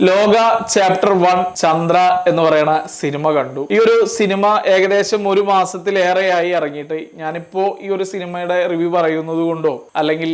ലോക chapter one Chandra എന്ന് പറയുന്ന സിനിമ കണ്ടു. ഈ ഒരു സിനിമ ഏകദേശം ഒരു മാസത്തിലേറെയായി ഇറങ്ങിയിട്ട് ഞാനിപ്പോ ഈ ഒരു സിനിമയുടെ റിവ്യൂ പറയുന്നത് കൊണ്ടോ അല്ലെങ്കിൽ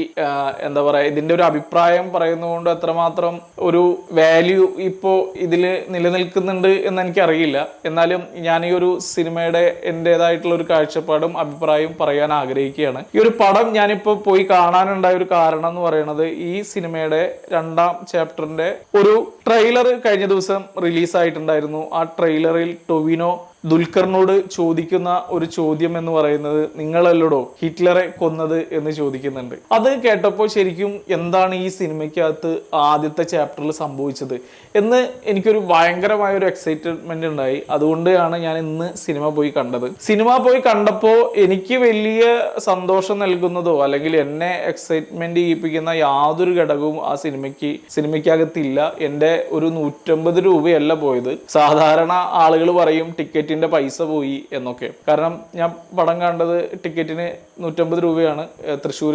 എന്താ പറയാ ഇതിന്റെ ഒരു അഭിപ്രായം പറയുന്നത് കൊണ്ടോ എത്രമാത്രം ഒരു വാല്യൂ ഇപ്പോ ഇതിൽ നിലനിൽക്കുന്നുണ്ട് എന്ന് എനിക്കറിയില്ല. എന്നാലും ഞാൻ ഈ ഒരു സിനിമയുടെ എന്റെതായിട്ടുള്ള ഒരു കാഴ്ചപ്പാടും അഭിപ്രായവും പറയാൻ ആഗ്രഹിക്കുകയാണ്. ഈ ഒരു പടം ഞാനിപ്പോൾ പോയി കാണാനുണ്ടായ ഒരു കാരണം എന്ന് പറയുന്നത് ഈ സിനിമയുടെ രണ്ടാം ചാപ്റ്ററിന്റെ ഒരു ട്രെയിലർ കഴിഞ്ഞ ദിവസം റിലീസായിട്ടുണ്ടായിരുന്നു. ആ ട്രെയിലറിൽ ടൊവിനോ ദുൽഖറിനോട് ചോദിക്കുന്ന ഒരു ചോദ്യം എന്ന് പറയുന്നത് നിങ്ങളല്ലടോ ഹിറ്റ്ലറെ കൊന്നത് എന്ന് ചോദിക്കുന്നുണ്ട്. അത് കേട്ടപ്പോൾ ശരിക്കും എന്താണ് ഈ സിനിമയ്ക്കകത്ത് ആദ്യത്തെ ചാപ്റ്ററിൽ സംഭവിച്ചത് എന്ന് എനിക്കൊരു ഭയങ്കരമായ ഒരു എക്സൈറ്റ്മെന്റ് ഉണ്ടായി. അതുകൊണ്ടാണ് ഞാൻ ഇന്ന് സിനിമ പോയി കണ്ടത്. സിനിമ പോയി കണ്ടപ്പോൾ എനിക്ക് വലിയ സന്തോഷം നൽകുന്നതോ അല്ലെങ്കിൽ എന്നെ എക്സൈറ്റ്മെന്റ് ചെയ്യിപ്പിക്കുന്ന യാതൊരു ഘടകവും ആ സിനിമയ്ക്ക് സിനിമയ്ക്കകത്തില്ല. എന്റെ ഒരു നൂറ്റമ്പത് രൂപയല്ല പോയത്. സാധാരണ ആളുകൾ പറയും ടിക്കറ്റിന്റെ പൈസ പോയി എന്നൊക്കെ. കാരണം ഞാൻ പടം കണ്ടത് ടിക്കറ്റിന് നൂറ്റമ്പത് രൂപയാണ്. തൃശ്ശൂർ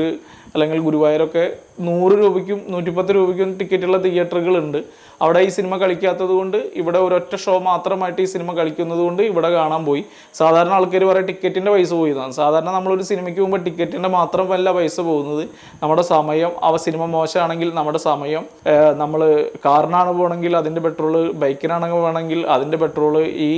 അല്ലെങ്കിൽ ഗുരുവായൂരൊക്കെ നൂറ് രൂപയ്ക്കും നൂറ്റിപ്പത്ത് രൂപയ്ക്കും ടിക്കറ്റുള്ള തിയേറ്ററുകളുണ്ട്. അവിടെ ഈ സിനിമ കളിക്കാത്തത് കൊണ്ട് ഇവിടെ ഒരൊറ്റ ഷോ മാത്രമായിട്ട് ഈ സിനിമ കളിക്കുന്നത് കൊണ്ട് ഇവിടെ കാണാൻ പോയി. സാധാരണ ആൾക്കാർ പറയും ടിക്കറ്റിന്റെ പൈസ പോയി എന്നാണ് സാധാരണ നമ്മളൊരു സിനിമയ്ക്ക് പോകുമ്പോൾ മാത്രം മാത്രമല്ല പൈസ പോകുന്നത്. നമ്മുടെ സമയം അവ സിനിമ മോശമാണെങ്കിൽ നമ്മുടെ സമയം നമ്മൾ കാറിനാണ് പോകണമെങ്കിൽ അതിന്റെ പെട്രോൾ ബൈക്കിനാണെങ്കിൽ വേണമെങ്കിൽ അതിന്റെ പെട്രോൾ ഈ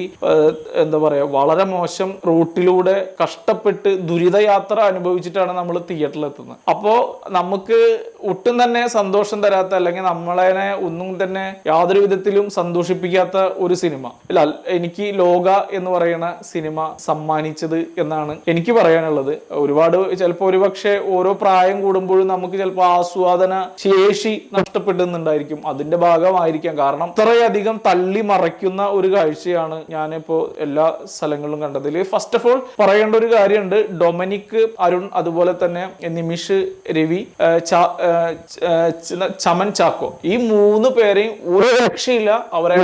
എന്താ പറയുക വളരെ മോശം റൂട്ടിലൂടെ കഷ്ടപ്പെട്ട് ദുരിതയാത്ര അനുഭവിച്ചിട്ടാണ് നമ്മൾ തിയേറ്ററിൽ എത്തുന്നത് അപ്പോൾ നമുക്ക് ഒട്ടും തന്നെ സന്തോഷം തരാത്ത അല്ലെങ്കിൽ നമ്മളെ ഒന്നും തന്നെ യാതൊരു വിധത്തിലും സന്തോഷിപ്പിക്കാത്ത ഒരു സിനിമ. ഇല്ല എനിക്ക് ലോക എന്ന് പറയുന്ന സിനിമ സമ്മാനിച്ചത് എന്നാണ് എനിക്ക് പറയാനുള്ളത്. ഒരുപാട് ചിലപ്പോൾ ഒരുപക്ഷെ ഓരോ പ്രായം കൂടുമ്പോഴും നമുക്ക് ചിലപ്പോൾ ആസ്വാദന ശേഷി നഷ്ടപ്പെടുന്നുണ്ടായിരിക്കും. അതിന്റെ ഭാഗമായിരിക്കാം. കാരണം ഇത്രയധികം തള്ളി മറയ്ക്കുന്ന ഒരു കാഴ്ചയാണ് ഞാനിപ്പോ എല്ലാ സ്ഥലങ്ങളിലും കണ്ടതിൽ ഫസ്റ്റ് ഓഫ് ഓൾ പറയേണ്ട ഒരു കാര്യമുണ്ട് ഡൊമനിക് അരുൺ അതുപോലെ തന്നെ നിമിഷ് രവി ചമൻ ചാക്കോ ഈ മൂന്ന് പേരെയും ഒരു രക്ഷയില്ല അവരെ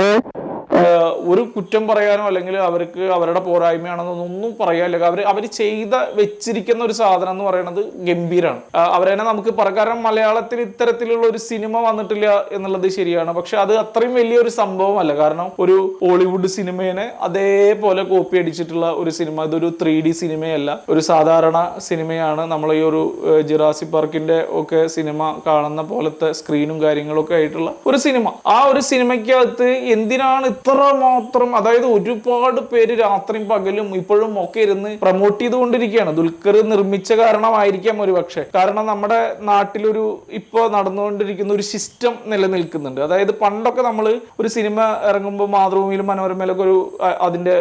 ഒരു കുറ്റം പറയാനോ അല്ലെങ്കിൽ അവർക്ക് അവരുടെ പോരായ്മയാണെന്നൊന്നും പറയാനില്ല. അവർ അവർ ചെയ്ത വെച്ചിരിക്കുന്ന ഒരു സാധനം എന്ന് പറയുന്നത് ഗംഭീരാണ്. അവരെന്നെ നമുക്ക് പറ മലയാളത്തിൽ ഇത്തരത്തിലുള്ള ഒരു സിനിമ വന്നിട്ടില്ല എന്നുള്ളത് ശരിയാണ്. പക്ഷെ അത് അത്രയും വലിയൊരു സംഭവമല്ല. കാരണം ഒരു ഹോളിവുഡ് സിനിമേനെ അതേപോലെ കോപ്പി അടിച്ചിട്ടുള്ള ഒരു സിനിമ ഇതൊരു ത്രീ ഡി സിനിമയല്ല. ഒരു സാധാരണ സിനിമയാണ്. നമ്മൾ ഈ ഒരു ജിറാസി പാർക്കിന്റെ ഒക്കെ സിനിമ കാണുന്ന പോലത്തെ സ്ക്രീനും കാര്യങ്ങളൊക്കെ ആയിട്ടുള്ള ഒരു സിനിമ. ആ ഒരു സിനിമയ്ക്കകത്ത് എന്തിനാണ് ഇത്ര മാത്രം അതായത് ഒരുപാട് പേര് രാത്രിയും പകലും ഇപ്പോഴും ഒക്കെ ഇരുന്ന് പ്രൊമോട്ട് ചെയ്തുകൊണ്ടിരിക്കുകയാണ്. ദുൽഖർ നിർമ്മിച്ച കാരണമായിരിക്കാം ഒരു പക്ഷേ. കാരണം നമ്മുടെ നാട്ടിലൊരു ഇപ്പൊ നടന്നുകൊണ്ടിരിക്കുന്ന ഒരു സിസ്റ്റം നിലനിൽക്കുന്നുണ്ട്. അതായത് പണ്ടൊക്കെ നമ്മൾ ഒരു സിനിമ ഇറങ്ങുമ്പോൾ മാതൃഭൂമിയിലും മനോരമയിലൊക്കെ ഒരു അതിന്റെ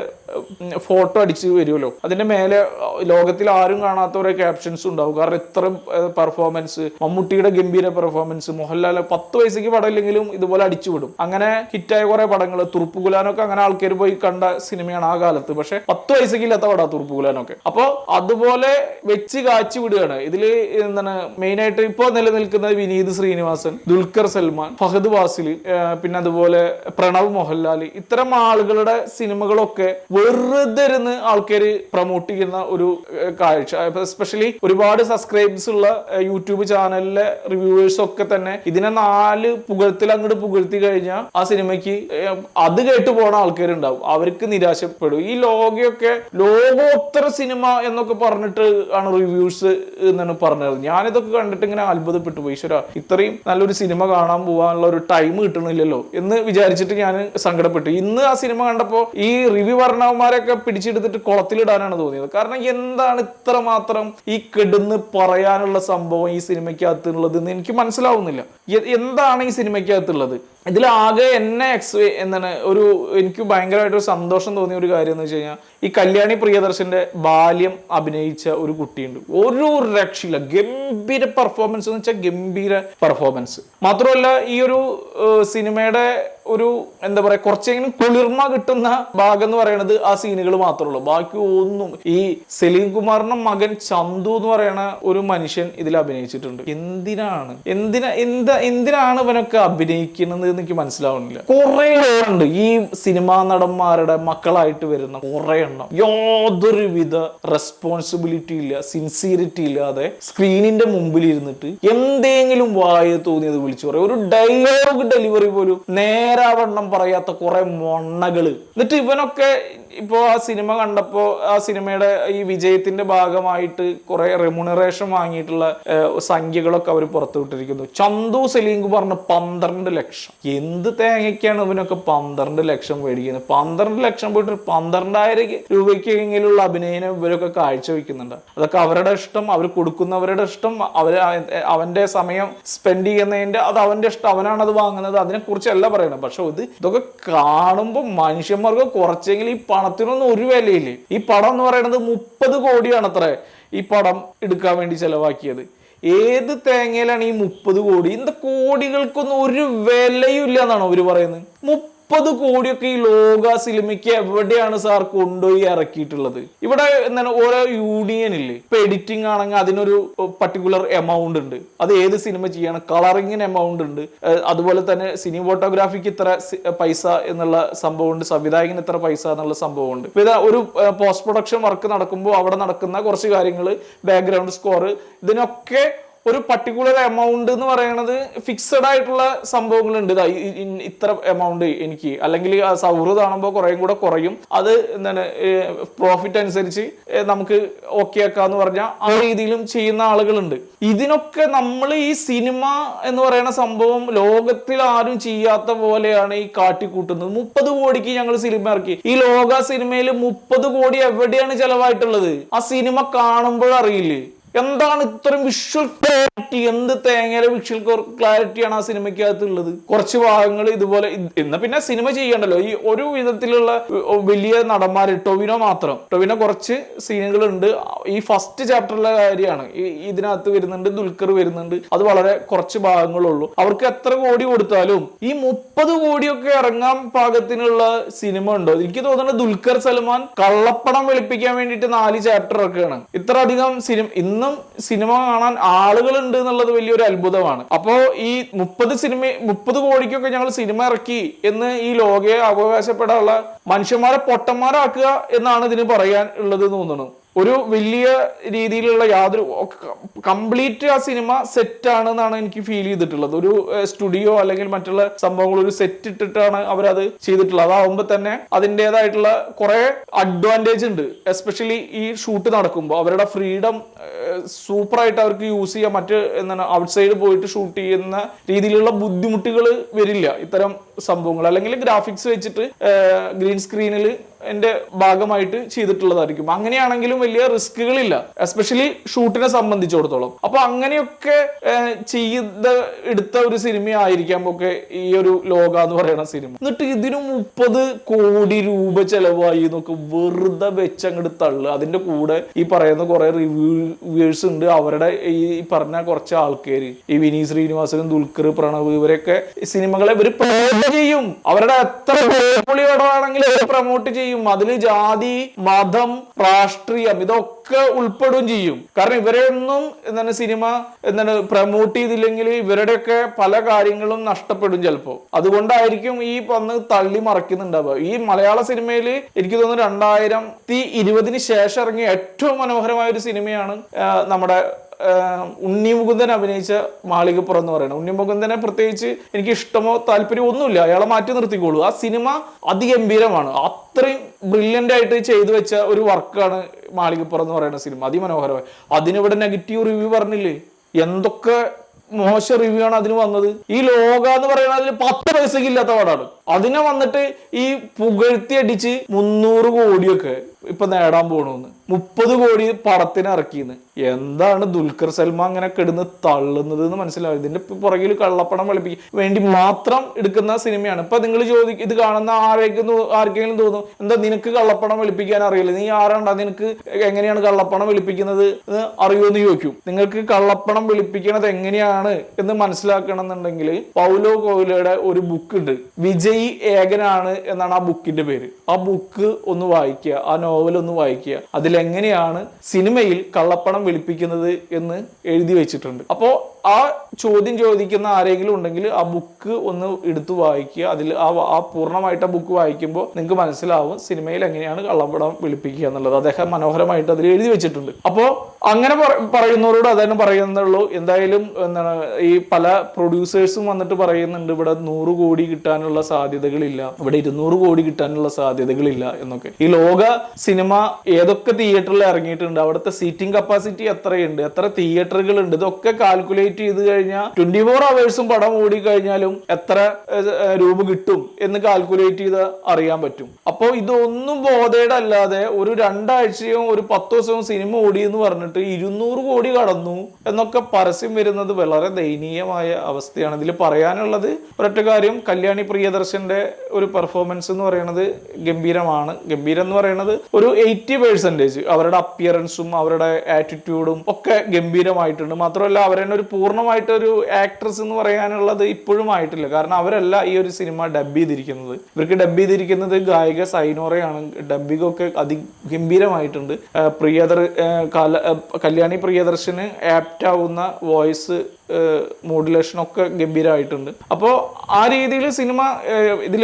ഫോട്ടോ അടിച്ച് വരുമല്ലോ അതിന്റെ മേലെ ലോകത്തിൽ ആരും കാണാത്ത ഓരോ ക്യാപ്ഷൻസ് ഉണ്ടാവും. കാരണം ഇത്ര പെർഫോമൻസ് മമ്മൂട്ടിയുടെ ഗംഭീര പെർഫോമൻസ് മോഹൻലാൽ പത്ത് വയസ്സേക്ക് പടമില്ലെങ്കിലും ഇതുപോലെ അടിച്ചുവിടും അങ്ങനെ ഹിറ്റായ കുറെ പടങ്ങൾ തുറുപ്പുകുലാനൊക്കെ അങ്ങനെ ആൾക്കാർ പോയി കണ്ട സിനിമയാണ് ആ കാലത്ത്. പക്ഷെ പത്ത് വയസ്സേക്ക് ഇല്ലാത്ത പടാ തുറുപ്പുകുലാനൊക്കെ അപ്പൊ അതുപോലെ വെച്ച് കാച്ചു വിടുകയാണ്. ഇതിൽ എന്താണ് മെയിൻ ആയിട്ട് ഇപ്പൊ നിലനിൽക്കുന്നത് വിനീത് ശ്രീനിവാസൻ ദുൽഖർ സൽമാൻ ഫഹദ് വാസിൽ പിന്നെ അതുപോലെ പ്രണവ് മോഹൻലാൽ ഇത്തരം ആളുകളുടെ സിനിമകളൊക്കെ വെറുതെ ഇരുന്ന് ആൾക്കാർ പ്രൊമോട്ട് ചെയ്യുന്ന ഒരു ഏഹ്, കാഴ്ച. എസ്പെഷ്യലി ഒരുപാട് സബ്സ്ക്രൈബ്സ് ഉള്ള യൂട്യൂബ് ചാനലിലെ റിവ്യൂവേഴ്സ് ഒക്കെ തന്നെ ഇതിനെ നാല് പുകഴ്ത്തിൽ അങ്ങോട്ട് പുകഴ്ത്തി കഴിഞ്ഞാൽ ആ സിനിമയ്ക്ക് അത് കേട്ട് പോണ ആൾക്കാരുണ്ടാവും. അവർക്ക് നിരാശപ്പെടും. ഈ ലോകയൊക്കെ ലോകോത്തര സിനിമ എന്നൊക്കെ പറഞ്ഞിട്ട് ആണ് റിവ്യൂസ് എന്നാണ് പറഞ്ഞത്. ഞാനിതൊക്കെ കണ്ടിട്ട് ഇങ്ങനെ അത്ഭുതപ്പെട്ടു പോയി. ഈശ്വര ഇത്രയും നല്ലൊരു സിനിമ കാണാൻ പോകാനുള്ള ഒരു ടൈം കിട്ടണില്ലല്ലോ എന്ന് വിചാരിച്ചിട്ട് ഞാൻ സങ്കടപ്പെട്ടു. ഇന്ന് ആ സിനിമ കണ്ടപ്പോൾ ഈ റിവ്യൂ പറഞ്ഞവന്മാരൊക്കെ പിടിച്ചെടുത്തിട്ട് കുളത്തിലിടാനാണ് തോന്നിയത്. കാരണം എന്താണ് ഇത്ര മാത്രം ഈ കെടുന്ന് പറയാനുള്ള സംഭവം ഈ സിനിമയ്ക്കകത്തുള്ളത് എന്ന് എനിക്ക് മനസ്സിലാവുന്നില്ല. എന്താണ് ഈ സിനിമയ്ക്കകത്തുള്ളത്? ഇതിലാകെ എന്നെ എക്സ് എന്താണ് ഒരു എനിക്ക് ഭയങ്കരമായിട്ടൊരു സന്തോഷം തോന്നിയ ഒരു കാര്യം എന്ന് വെച്ച് കഴിഞ്ഞാൽ ഈ കല്യാണി പ്രിയദർശന്റെ ബാല്യം അഭിനയിച്ച ഒരു കുട്ടിയുണ്ട്. ഒരു രക്ഷയില്ല. ഗംഭീര പെർഫോമൻസ് എന്ന് വെച്ചാൽ ഗംഭീര പെർഫോമൻസ് മാത്രമല്ല ഈ ഒരു സിനിമയുടെ ഒരു എന്താ പറയാ കുറച്ചെങ്കിലും കുളിർമ കിട്ടുന്ന ഭാഗം എന്ന് പറയുന്നത് ആ സീനുകൾ മാത്രമേ ഉള്ളൂ ബാക്കി ഒന്നും. ഈ സലീം കുമാറിന്റെ മകൻ ചന്തു എന്ന് പറയുന്ന ഒരു മനുഷ്യൻ ഇതിൽ അഭിനയിച്ചിട്ടുണ്ട്. എന്തിനാണ്? എന്തിനാ എന്താ എന്തിനാണ് ഇവനൊക്കെ അഭിനയിക്കുന്നത് എന്ന് എനിക്ക് മനസ്സിലാവുന്നില്ല. കുറെ ഉണ്ട്. ഈ സിനിമാ നടന്മാരുടെ മക്കളായിട്ട് വരുന്ന കുറെ എണ്ണം. യാതൊരുവിധ റെസ്പോൺസിബിലിറ്റി ഇല്ല സിൻസിയറിറ്റി ഇല്ലാതെ സ്ക്രീനിന്റെ മുമ്പിൽ ഇരുന്നിട്ട് എന്തെങ്കിലും വായ തോന്നിയത് വിളിച്ചു പറയും. ഒരു ഡയലോഗ് ഡെലിവറി പോലും നേരാവണ്ണം പറയാത്ത കുറെ മൊണ്ണകൾ. എന്നിട്ട് ഇവനൊക്കെ ഇപ്പോ ആ സിനിമ കണ്ടപ്പോ ആ സിനിമയുടെ ഈ വിജയത്തിന്റെ ഭാഗമായിട്ട് കുറെ റെമുണറേഷൻ വാങ്ങിയിട്ടുള്ള സംഖ്യകളൊക്കെ അവർ പുറത്തുവിട്ടിരിക്കുന്നു. ചന്തു സലീം പറഞ്ഞ പന്ത്രണ്ട് ലക്ഷം. എന്ത് തേങ്ങയ്ക്കാണ് ഇവനൊക്കെ പന്ത്രണ്ട് ലക്ഷം മേടിക്കുന്നത്? പന്ത്രണ്ട് ലക്ഷം പോയിട്ട് പന്ത്രണ്ടായിരം രൂപയ്ക്കെങ്കിലുള്ള അഭിനയനം ഇവരൊക്കെ കാഴ്ചവെക്കുന്നുണ്ട്. അതൊക്കെ അവരുടെ ഇഷ്ടം അവർ കൊടുക്കുന്നവരുടെ ഇഷ്ടം അവർ അവന്റെ സമയം സ്പെൻഡ് ചെയ്യുന്നതിന്റെ അത് അവന്റെ ഇഷ്ടം അവനാണ് അത് വാങ്ങുന്നത് അതിനെ കുറിച്ചല്ല പറയണം പക്ഷെ ഇത് ഇതൊക്കെ കാണുമ്പോൾ മനുഷ്യന്മാർക്ക് കുറച്ചെങ്കിലും ഈ പണത്തിനൊന്നും ഒരു വിലയില്ലേ? ഈ പടം എന്ന് പറയുന്നത് മുപ്പത് കോടിയാണ് അത്ര ഈ പടം എടുക്കാൻ വേണ്ടി ചെലവാക്കിയത്. ഏത് തേങ്ങയിലാണ് ഈ മുപ്പത് കോടി? എന്താ കോടികൾക്കൊന്നും ഒരു വിലയും ഇല്ല എന്നാണോ അവർ പറയുന്നത്? മുപ്പത് കോടിയൊക്കെ ഈ ലോക സിനിമയ്ക്ക് എവിടെയാണ് സാർ കൊണ്ടുപോയി ഇറക്കിയിട്ടുള്ളത്? ഇവിടെ എന്താണ് ഓരോ യൂണിയൻ ഇല്ലേ? ഇപ്പൊ എഡിറ്റിംഗ് ആണെങ്കിൽ അതിനൊരു പർട്ടിക്കുലർ എമൗണ്ട് ഉണ്ട്. അത് ഏത് സിനിമ ചെയ്യണം? കളറിങ്ങിന് എമൗണ്ട് ഉണ്ട്. അതുപോലെ തന്നെ സിനിമോട്ടോഗ്രാഫിക്ക് ഇത്ര പൈസ എന്നുള്ള സംഭവമുണ്ട്. സംവിധായകന് ഇത്ര പൈസ എന്നുള്ള സംഭവമുണ്ട്. ഇപ്പൊ ഒരു പോസ്റ്റ് പ്രൊഡക്ഷൻ വർക്ക് നടക്കുമ്പോൾ അവിടെ നടക്കുന്ന കുറച്ച് കാര്യങ്ങൾ ബാക്ക്ഗ്രൗണ്ട് സ്കോർ ഇതിനൊക്കെ ഒരു പർട്ടിക്കുലർ എമൗണ്ട് എന്ന് പറയുന്നത് ഫിക്സഡ് ആയിട്ടുള്ള സംഭവങ്ങളുണ്ട്. ഇത്ര എമൗണ്ട് എനിക്ക്. അല്ലെങ്കിൽ ആ ആണോ കുറേയും കൂടെ കുറയും. അത് എന്താണ് പ്രോഫിറ്റ് അനുസരിച്ച് നമുക്ക് ഓക്കെ ആക്കാന്ന് പറഞ്ഞാൽ ആ രീതിയിലും ചെയ്യുന്ന ആളുകളുണ്ട്. ഇതിനൊക്കെ നമ്മൾ ഈ സിനിമ എന്ന് പറയുന്ന സംഭവം ലോകത്തിൽ ആരും ചെയ്യാത്ത പോലെയാണ് ഈ കാട്ടിക്കൂട്ടുന്നത്. മുപ്പത് കോടിക്ക് ഞങ്ങൾ സിനിമ ഇറക്കി. ഈ ലോക സിനിമയിൽ മുപ്പത് കോടി എവിടെയാണ് ചെലവായിട്ടുള്ളത്? ആ സിനിമ കാണുമ്പോഴറിയില്ലേ? എന്താണ് ഇത്രയും വിഷ്വൽ ക്ലാരിറ്റി എന്ത് തേങ്ങയുടെ വിഷ്വൽ ക്ലാരിറ്റിയാണ് ആ സിനിമയ്ക്കകത്ത് ഉള്ളത് കുറച്ച് ഭാഗങ്ങൾ ഇതുപോലെ ഇത് എന്നാ പിന്നെ സിനിമ ചെയ്യണ്ടല്ലോ. ഈ ഒരു വിധത്തിലുള്ള വലിയ നടന്മാർ ടൊവിനോ മാത്രം. ടൊവിനോ കുറച്ച് സീനുകൾ ഉണ്ട് ഈ ഫസ്റ്റ് ചാപ്റ്ററിലെ കാര്യമാണ്. ഇതിനകത്ത് വരുന്നുണ്ട് ദുൽഖർ വരുന്നുണ്ട്. അത് വളരെ കുറച്ച് ഭാഗങ്ങളുള്ളൂ. അവർക്ക് എത്ര കോടി കൊടുത്താലും ഈ മുപ്പത് കോടിയൊക്കെ ഇറങ്ങാൻ പാകത്തിനുള്ള സിനിമ ഉണ്ടോ? എനിക്ക് തോന്നുന്നത് ദുൽഖർ സൽമാൻ കള്ളപ്പണം വെളുപ്പിക്കാൻ വേണ്ടിയിട്ട് നാല് ചാപ്റ്റർ ഒക്കെയാണ്. ഇത്ര അധികം സിനിമ ഇന്നും സിനിമ കാണാൻ ആളുകളുണ്ട് എന്നുള്ളത് വലിയൊരു അത്ഭുതമാണ്. അപ്പോ ഈ മുപ്പത് സിനിമ മുപ്പത് കോടിക്കൊക്കെ ഞങ്ങൾ സിനിമ ഇറക്കി എന്ന് ഈ ലോകയെ അവകാശപ്പെടാനുള്ള മനുഷ്യന്മാരെ പൊട്ടന്മാരാക്കുക എന്നാണ് ഇതിന് പറയാൻ ഉള്ളത് തോന്നുന്നു. ഒരു വലിയ രീതിയിലുള്ള യാതൊരു കംപ്ലീറ്റ് ആ സിനിമ സെറ്റ് ആണെന്നാണ് എനിക്ക് ഫീൽ ചെയ്തിട്ടുള്ളത്. ഒരു സ്റ്റുഡിയോ അല്ലെങ്കിൽ മറ്റുള്ള സംഭവങ്ങൾ ഒരു സെറ്റ് ഇട്ടിട്ടാണ് അവരത് ചെയ്തിട്ടുള്ളത്. അതാവുമ്പോൾ തന്നെ അതിന്റെതായിട്ടുള്ള കുറെ അഡ്വാന്റേജ് ഉണ്ട്. എസ്പെഷ്യലി ഈ ഷൂട്ട് നടക്കുമ്പോൾ അവരുടെ ഫ്രീഡം സൂപ്പറായിട്ട് അവർക്ക് യൂസ് ചെയ്യാൻ മറ്റ് എന്താണ് ഔട്ട്സൈഡ് പോയിട്ട് ഷൂട്ട് ചെയ്യുന്ന രീതിയിലുള്ള ബുദ്ധിമുട്ടുകൾ വരില്ല ഇത്തരം സംഭവങ്ങൾ. അല്ലെങ്കിൽ ഗ്രാഫിക്സ് വെച്ചിട്ട് ഗ്രീൻ സ്ക്രീനിൽ എന്റെ ഭാഗമായിട്ട് ചെയ്തിട്ടുള്ളതായിരിക്കും. അങ്ങനെയാണെങ്കിലും വലിയ റിസ്കുകളില്ല എസ്പെഷ്യലി ഷൂട്ടിനെ സംബന്ധിച്ചിടത്തോളം. അപ്പൊ അങ്ങനെയൊക്കെ ചെയ്ത് എടുത്ത ഒരു സിനിമ ആയിരിക്കാം ഒക്കെ ഈ ഒരു ലോക എന്ന് പറയുന്ന സിനിമ. എന്നിട്ട് ഇതിന് മുപ്പത് കോടി രൂപ ചെലവായി എന്നൊക്കെ വെറുതെ വെച്ചങ്ങോട്ട് തള്ളു. അതിന്റെ കൂടെ ഈ പറയുന്ന കുറെ റിവ്യൂവേഴ്സ് ഉണ്ട്. അവരുടെ ഈ പറഞ്ഞ കുറച്ച് ആൾക്കാർ ഈ വിനി ശ്രീനിവാസനും ദുൽഖർ പ്രണവ് ഇവരൊക്കെ സിനിമകളെ ഇവർ പ്രൊമോട്ട് ചെയ്യും. അവരുടെ എത്ര പൊളി അവർ പ്രൊമോട്ട് ചെയ്യും. അതിൽ ജാതി മതം രാഷ്ട്രീയം ഇതൊക്കെ ഉൾപ്പെടുകയും ചെയ്യും. കാരണം ഇവരെയൊന്നും എന്താണ് സിനിമ എന്താണ് പ്രമോട്ട് ചെയ്തില്ലെങ്കിൽ ഇവരുടെയൊക്കെ പല കാര്യങ്ങളും നഷ്ടപ്പെടും ചിലപ്പോൾ അതുകൊണ്ടായിരിക്കും ഈ വന്ന് തള്ളി മറക്കുന്നുണ്ടാവുക. ഈ മലയാള സിനിമയിൽ എനിക്ക് തോന്നുന്നു രണ്ടായിരത്തി ഇരുപതിന് ശേഷം ഇറങ്ങിയ ഏറ്റവും മനോഹരമായ ഒരു സിനിമയാണ് നമ്മുടെ ഉണ്ണി മുകുന്ദൻ അഭിനയിച്ച മാളികപ്പുറം എന്ന് പറയുന്നത്. ഉണ്ണി മുകുന്ദനെ പ്രത്യേകിച്ച് എനിക്ക് ഇഷ്ടമോ താല്പര്യമോ ഒന്നുമില്ല. അയാളെ മാറ്റി നിർത്തിക്കോളൂ. ആ സിനിമ അതിഗംഭീരമാണ്. അത്രയും ബ്രില്യന്റ് ആയിട്ട് ചെയ്തു വെച്ച ഒരു വർക്കാണ് മാളികപ്പുറം എന്ന് പറയുന്ന സിനിമ. അതിമനോഹരമായി. അതിനിവിടെ നെഗറ്റീവ് റിവ്യൂ പറഞ്ഞില്ലേ? എന്തൊക്കെ മോശം റിവ്യൂ ആണ് അതിന് വന്നത്? ഈ ലോക എന്ന് പറയുന്നത് അതിൽ പത്ത് പൈസക്ക് ഇല്ലാത്ത പടമാണ്. അതിനെ വന്നിട്ട് ഈ പുകഴ്ത്തി അടിച്ച് മുന്നൂറ് കോടിയൊക്കെ ഇപ്പൊ നേടാൻ പോണെന്ന്. മുപ്പത് കോടി പടത്തിന് ഇറക്കിന്ന്. എന്താണ് ദുൽഖർ സൽമാൻ അങ്ങനെ കിടന്ന് തള്ളുന്നത് എന്ന് മനസ്സിലാവും ഇതിന്റെ പുറകിൽ കള്ളപ്പണം വെളുപ്പിക്കും വേണ്ടി മാത്രം എടുക്കുന്ന സിനിമയാണ്. ഇപ്പൊ നിങ്ങൾ ചോദി ഇത് കാണുന്ന ആരെങ്കിലും ആർക്കെങ്കിലും തോന്നും എന്താ നിനക്ക് കള്ളപ്പണം വെളുപ്പിക്കാൻ അറിയില്ല? നീ ആരാണ്ടാ? നിനക്ക് എങ്ങനെയാണ് കള്ളപ്പണം വെളുപ്പിക്കുന്നത്? എന്ന് അറിയുമെന്ന് ചോദിക്കും. നിങ്ങൾക്ക് കള്ളപ്പണം വെളുപ്പിക്കണത് എങ്ങനെയാണ് എന്ന് മനസ്സിലാക്കണം എന്നുണ്ടെങ്കിൽ പൗലോ കോയിലയുടെ ഒരു ബുക്ക് ഉണ്ട്. വിജയ് വിജയ് ഏകനാണ് എന്നാണ് ആ ബുക്കിന്റെ പേര്. ആ ബുക്ക് ഒന്ന് വായിക്കുക ആ നോവൽ ഒന്ന് വായിക്കുക. അതിലെങ്ങനെയാണ് സിനിമയിൽ കള്ളപ്പണം വെളുപ്പിക്കുന്നത് എന്ന് എഴുതി വെച്ചിട്ടുണ്ട്. അപ്പോൾ ആ ചോദ്യം ചോദിക്കുന്ന ആരെങ്കിലും ഉണ്ടെങ്കിൽ ആ ബുക്ക് ഒന്ന് എടുത്തു വായിക്കുക. അതിൽ ആ ആ പൂർണമായിട്ട് ആ ബുക്ക് വായിക്കുമ്പോൾ നിങ്ങൾക്ക് മനസ്സിലാവും സിനിമയിൽ എങ്ങനെയാണ് കള്ളപ്പടം വിളിപ്പിക്കുക എന്നുള്ളത്. അദ്ദേഹം മനോഹരമായിട്ട് അതിൽ എഴുതി വെച്ചിട്ടുണ്ട്. അപ്പോൾ അങ്ങനെ പറ- പറയുന്നവരോട് അദ്ദേഹം പറയുന്നുള്ളൂ. എന്തായാലും എന്താണ് ഈ പല പ്രൊഡ്യൂസേഴ്സും വന്നിട്ട് പറയുന്നുണ്ട് ഇവിടെ നൂറ് കോടി കിട്ടാനുള്ള സാധ്യതകളില്ല. ഇവിടെ ഇരുന്നൂറ് കോടി കിട്ടാനുള്ള സാധ്യതകളില്ല എന്നൊക്കെ. ഈ ലോക സിനിമ ഏതൊക്കെ തിയേറ്ററിൽ ഇറങ്ങിയിട്ടുണ്ട് അവിടുത്തെ സീറ്റിംഗ് കപ്പാസിറ്റി എത്രയുണ്ട് എത്ര തിയേറ്ററുകൾ ഉണ്ട് ഇതൊക്കെ കാൽക്കുലേറ്റ് ചെയ്ത് കഴിഞ്ഞാൽ ട്വന്റി ഫോർ അവേഴ്സും പടം ഓടി കഴിഞ്ഞാലും എത്ര രൂപ കിട്ടും എന്ന് കാൽക്കുലേറ്റ് ചെയ്ത് അറിയാൻ പറ്റും. അപ്പോൾ ഇതൊന്നും ബോധയുടെ അല്ലാതെ ഒരു രണ്ടാഴ്ചയും ഒരു പത്ത് ദിവസവും സിനിമ ഓടി എന്ന് പറഞ്ഞിട്ട് ഇരുന്നൂറ് കോടി കടന്നു എന്നൊക്കെ പരസ്യം വരുന്നത് വളരെ ദയനീയമായ അവസ്ഥയാണ്. ഇതിൽ പറയാനുള്ളത് ഒരൊറ്റ കാര്യം കല്യാണി പ്രിയദർശന്റെ ഒരു പെർഫോമൻസ് എന്ന് പറയുന്നത് ഗംഭീരമാണ്. ഗംഭീരം എന്ന് പറയുന്നത് ഒരു എയ്റ്റി പെർസെന്റേജ് അവരുടെ അപ്പിയറൻസും അവരുടെ ആറ്റിറ്റ്യൂഡും ഒക്കെ ഗംഭീരമായിട്ടുണ്ട്. മാത്രമല്ല അവരെന്നെ ഒരു പൂർണമായിട്ട് ഒരു ആക്ട്രസ് എന്ന് പറയാനുള്ളത് ഇപ്പോഴും ആയിട്ടില്ല. കാരണം അവരല്ല ഈ ഒരു സിനിമ ഡബ് ചെയ്തിരിക്കുന്നത്. ഇവർക്ക് ഡബ് ചെയ്തിരിക്കുന്നത് ഗായിക സൈനോറയാണ്. ഡബിങ്ങൊക്കെ അതി അതിഗംഭീരമായിട്ടുണ്ട് പ്രിയദർ കല്യാണി പ്രിയദർശന് ആപ്റ്റ് ആവുന്ന വോയിസ് മോഡുലേഷൻ ഒക്കെ ഗംഭീരമായിട്ടുണ്ട് അപ്പോൾ ആ രീതിയിൽ സിനിമ ഇതിൽ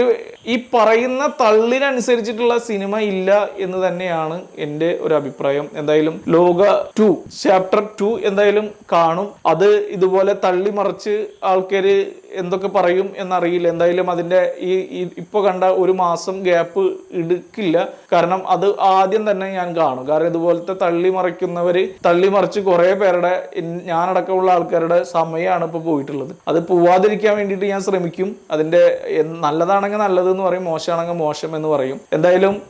ഈ പറയുന്ന തള്ളിനനുസരിച്ചിട്ടുള്ള സിനിമ ഇല്ല എന്ന് തന്നെയാണ് എന്റെ ഒരു അഭിപ്രായം. എന്തായാലും ലോക ടു ചാപ്റ്റർ ടു എന്തായാലും കാണും. അത് ഇതുപോലെ തള്ളി മറിച്ച് ആൾക്കാർ എന്തൊക്കെ പറയും എന്നറിയില്ല. എന്തായാലും അതിന്റെ ഈ ഇപ്പോൾ ഇപ്പൊ കണ്ട ഒരു മാസം ഗ്യാപ്പ് എടുക്കില്ല. കാരണം അത് ആദ്യം തന്നെ ഞാൻ കാണും. കാരണം ഇതുപോലത്തെ തള്ളി മറിക്കുന്നവര് തള്ളി മറിച്ച് കുറെ പേരുടെ ഞാനടക്കമുള്ള ആൾക്കാരുടെ സമയമാണ് ഇപ്പൊ പോയിട്ടുള്ളത്. അത് പോവാതിരിക്കാൻ വേണ്ടിയിട്ട് ഞാൻ ശ്രമിക്കും. അതിന്റെ എൻ- നല്ലതാണെങ്കിൽ നല്ലത് എന്ന് പറയും മോശമാണെങ്കിൽ മോശം എന്ന് പറയും. എന്തായാലും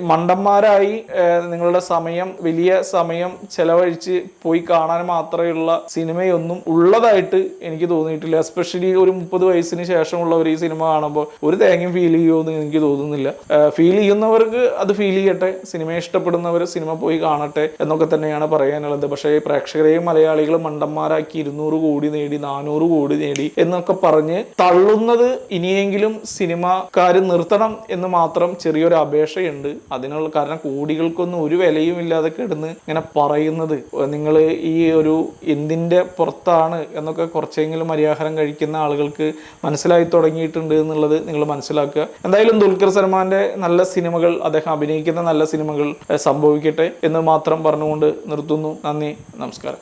മണ്ടന്മാരായി നിങ്ങളുടെ സമയം വലിയ സമയം ചെലവഴിച്ച് പോയി കാണാൻ മാത്രമുള്ള സിനിമയൊന്നും ഉള്ളതായിട്ട് എനിക്ക് തോന്നിയിട്ടില്ല. എസ്പെഷ്യലി ഒരു മുപ്പത് വയസ്സിന് ശേഷമുള്ളവർ ഈ സിനിമ കാണുമ്പോൾ ഒരു തേങ്ങയും ഫീൽ ചെയ്യുമെന്ന് എനിക്ക് തോന്നുന്നില്ല. ഫീൽ ചെയ്യുന്നവർക്ക് അത് ഫീൽ ചെയ്യട്ടെ സിനിമ ഇഷ്ടപ്പെടുന്നവർ സിനിമ പോയി കാണട്ടെ എന്നൊക്കെ തന്നെയാണ് പറയാനുള്ളത്. പക്ഷേ പ്രേക്ഷകരെയും മലയാളികളും മണ്ടന്മാരാക്കി ഇരുന്നൂറ് കോടി നേടി നാനൂറ് കോടി നേടി എന്നൊക്കെ പറഞ്ഞ് തള്ളുന്നത് ഇനിയെങ്കിലും സിനിമക്കാർ നിർത്തണം എന്ന് മാത്രം ചെറിയൊരു അപേക്ഷയുണ്ട്. അതിനുള്ള കാരണം കോടികൾക്കൊന്നും ഒരു വിലയും ഇല്ലാതെ കിടന്ന് ഇങ്ങനെ പറയുന്നത്. നിങ്ങൾ ഈ ഒരു എന്തിന്റെ പുറത്താണ് എന്നൊക്കെ കുറച്ചെങ്കിലും മര്യാഹാരം കഴിക്കുന്ന ആളുകൾക്ക് മനസ്സിലായി തുടങ്ങിയിട്ടുണ്ട് എന്നുള്ളത് നിങ്ങൾ മനസ്സിലാക്കുക. എന്തായാലും ദുൽഖർ സൽമാന്റെ നല്ല സിനിമകൾ അദ്ദേഹം അഭിനയിക്കുന്ന നല്ല സിനിമകൾ സംഭവിക്കട്ടെ എന്ന് മാത്രം പറഞ്ഞുകൊണ്ട് നിർത്തുന്നു. നന്ദി നമസ്കാരം.